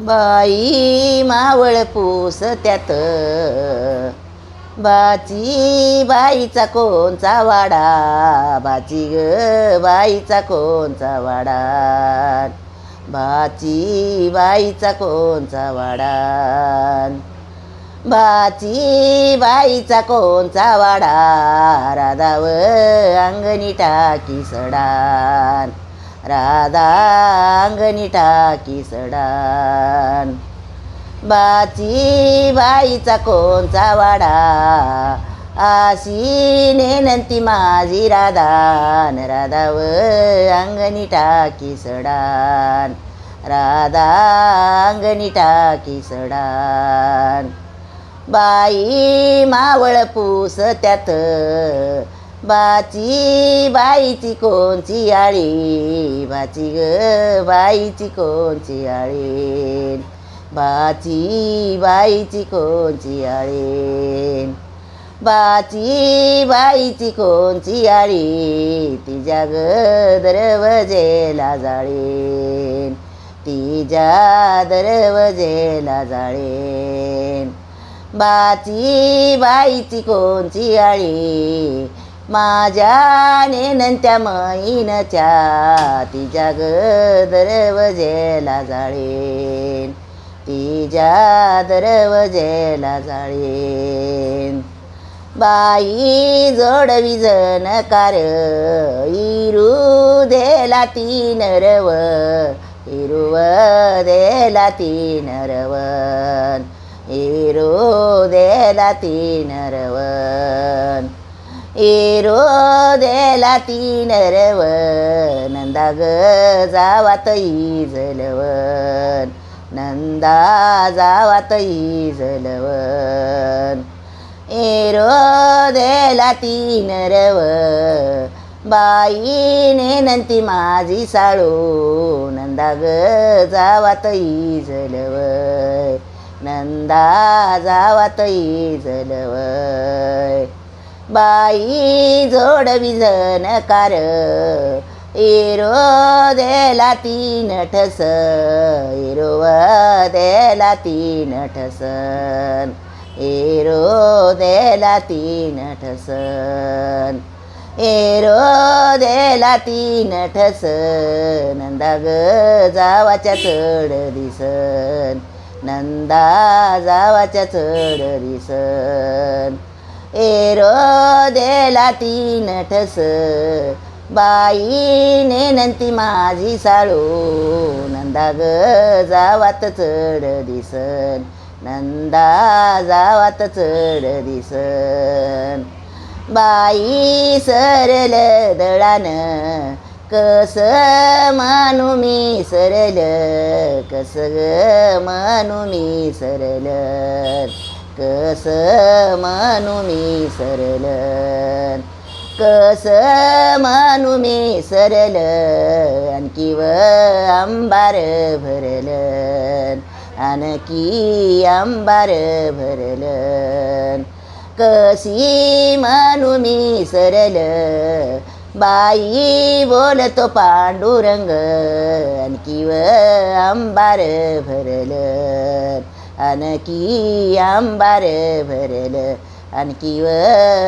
बाई मावळ पूस त्यात. बाची बाईचा कोणचा वाडा? बाची ग बाईचा कोणचा वाडा? बाची बाईचा कोणचा वाडा? बाची बाईचा कोणचा वाडा? राधाव अंगणी टाकी सडान. राधा अंगणी टाकी सडान. बाची बाईचा कोणचा वाडा? आशी नेनंती माझी राधान. राधाव अंगणी टाकी सडान. राधा अंगणी टाकी सडान. बाई मावळ पूस त्यात. बाची बाईची कोणची आळी? बाची ग बाईची कोणची आळी? बाची बाईची कोणची आळी? बाची बाईची कोणची आळी? तिच्या ग दरवजेला जाळी तिच्या दरवजेला जाळीन. बाची बाईची कोणची आळी? माझ्या नेनंत्या मैनच्या तिच्या ग दरवजेला जाळेन. तिच्या दरवजेला जाळेन. बाई जोडवी जनकार इरू देला तीन रव इरुव देला तीन नरवन इरू देला तीन नरवन एरो देला तीन रव नंदा ग जावात इजलवन. नंदा जावात इजलवन. एरो देला तीन रव बाई नंती माझी साळू. नंदा ग जावात इजलवय नंदा जावात इजलवय बाई जोडवी जनकार एरो देला तीन ठस. एरो देला तीन ठसन एरो देला तीन ठसन एरो देला तीन ठस. नंदा ग जावाच्या चढ दिसन. नंदा जावाच्या चढ दिसन. एरो देला तीन ठस. बाईने नंती माझी साळू. नंदा ग जावात चढ दिसन. नंदा जावात चढ दिसन. बाई सरल दळान. कस मानू मी सरल. कस ग मानू मी सरल. कस मानू मी सरल? कस मानू मी सरल? आणखी व अंबार भरल. आणखी अंबार भरल. कशी मानू मी सरल? बाई बोलतो पांडुरंग. आणखी व अंबार भरल. आणखी आंबार भरलं आणखी व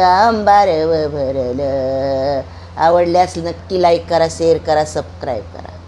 आंबार व भरलं. आवडल्यास नक्की लाईक करा शेअर करा सबस्क्राईब करा.